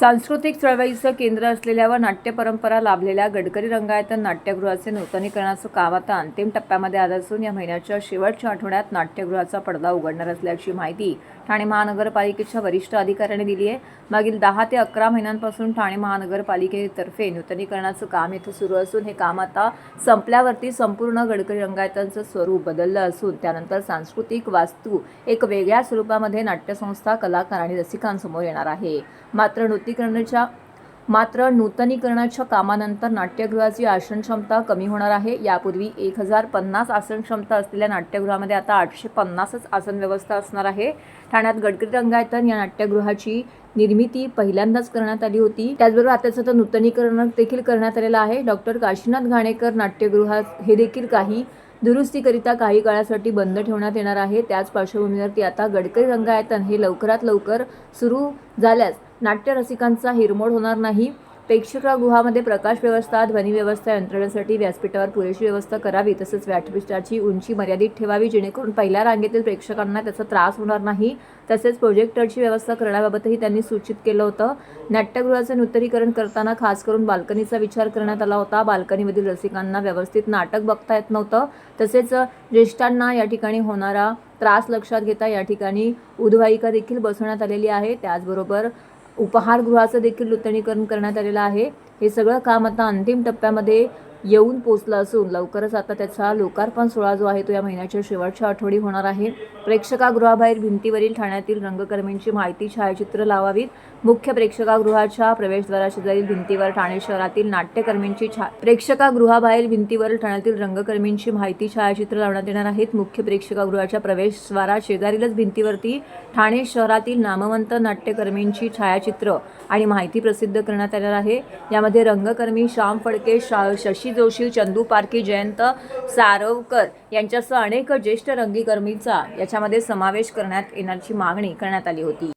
सांस्कृतिक चळवळीचं केंद्र असलेल्या व नाट्य परंपरा लाभलेल्या गडकरी रंगायतन नाट्यगृहाचे नूतनीकरणाचं काम आता अंतिम टप्प्यामध्ये आलं असून या महिन्याच्या शेवटच्या आठवड्यात नाट्यगृहाचा पडदा उघडणार असल्याची माहिती ठाणे महानगरपालिकेच्या वरिष्ठ अधिकाऱ्यांनी दिली आहे. मागील दहा ते अकरा महिन्यांपासून ठाणे महानगरपालिकेतर्फे नूतनीकरणाचं काम इथं सुरू असून हे काम आता संपल्यावरती संपूर्ण गडकरी रंगायतांचं स्वरूप बदललं असून त्यानंतर सांस्कृतिक वास्तू एक वेगळ्या स्वरूपामध्ये नाट्यसंस्था कलाकार आणि रसिकांसमोर येणार आहे. मात्र नृत्य नूतनीकरणाच्या मात्र नूतनीकरणाच्या कामानंतर नाट्यगृहाची आसन क्षमता कमी होणार आहे. यापूर्वी एक हजार पन्नास आसन क्षमता असलेल्या नाट्यगृहामध्ये आता आठशे पन्नासच आसन व्यवस्था असणार आहे. ठाण्यात गडकरी रंगायतन या नाट्यगृहाची निर्मिती पहिल्यांदाच करण्यात आली होती. त्याचबरोबर आता त्याचं नूतनीकरण देखील करण्यात आलेलं आहे. डॉक्टर काशीनाथ घाणेकर नाट्यगृहात हे देखील काही दुरुस्तीकरिता काही काळासाठी बंद ठेवण्यात येणार आहे. त्याच पार्श्वभूमीवरती आता गडकरी रंगायतन हे लवकरात लवकर सुरू झाल्यास नाट्यरसिकांचा हिरमोड होणार नाही. प्रेक्षकगृहामध्ये प्रकाश व्यवस्था ध्वनी व्यवस्था यंत्रणेसाठी व्यासपीठावर पुरेशी व्यवस्था करावी तसंच व्यासपीठाची उंची मर्यादित ठेवावी जेणेकरून पहिल्या रांगेतील प्रेक्षकांना त्याचा त्रास होणार नाही. तसेच प्रोजेक्टरची व्यवस्था करण्याबाबतही त्यांनी सूचित केलं होतं. नाट्यगृहाचं नूतनीकरण करताना खास करून बाल्कनीचा विचार करण्यात आला होता. बाल्कनीमधील रसिकांना व्यवस्थित नाटक बघता येत नव्हतं. तसेच ज्येष्ठांना या ठिकाणी होणारा त्रास लक्षात घेता या ठिकाणी उद्वाहिका देखील बसवण्यात आलेली आहे. त्याचबरोबर उपहारगृहाचं देखील नूतनीकरण करण्यात आलेलं आहे. हे सगळं काम आता अंतिम टप्प्यामध्ये येऊन पोचला असून लवकरच आता त्याचा लोकार्पण सोहळा जो आहे तो या महिन्याच्या शेवटच्या आठवडी होणार आहे. प्रेक्षकागृहाबाहेर भिंतीवरील ठाण्यातील रंगकर्मींची माहिती छायाचित्र लावावीत. मुख्य प्रेक्षकागृहाच्या प्रवेशद्वाराशेजारील भिंतीवर ठाणे शहरातील नाट्यकर्मींची छा प्रेक्षकागृहाबाहेर भिंतीवर ठाण्यातील रंगकर्मींची माहिती छायाचित्र लावण्यात येणार आहेत. मुख्य प्रेक्षकागृहाच्या प्रवेशद्वारा शेजारीलच भिंतीवरती ठाणे शहरातील नामवंत नाट्यकर्मींची छायाचित्र आणि माहिती प्रसिद्ध करण्यात येणार आहे. यामध्ये रंगकर्मी श्याम फडके शा शशी जोशी चंदू पारखी जयंत सारवकर यांच्यासह अनेक ज्येष्ठ रंगीकर्मींचा याच्यामध्ये समावेश करण्यात येण्याची मागणी करण्यात आली होती.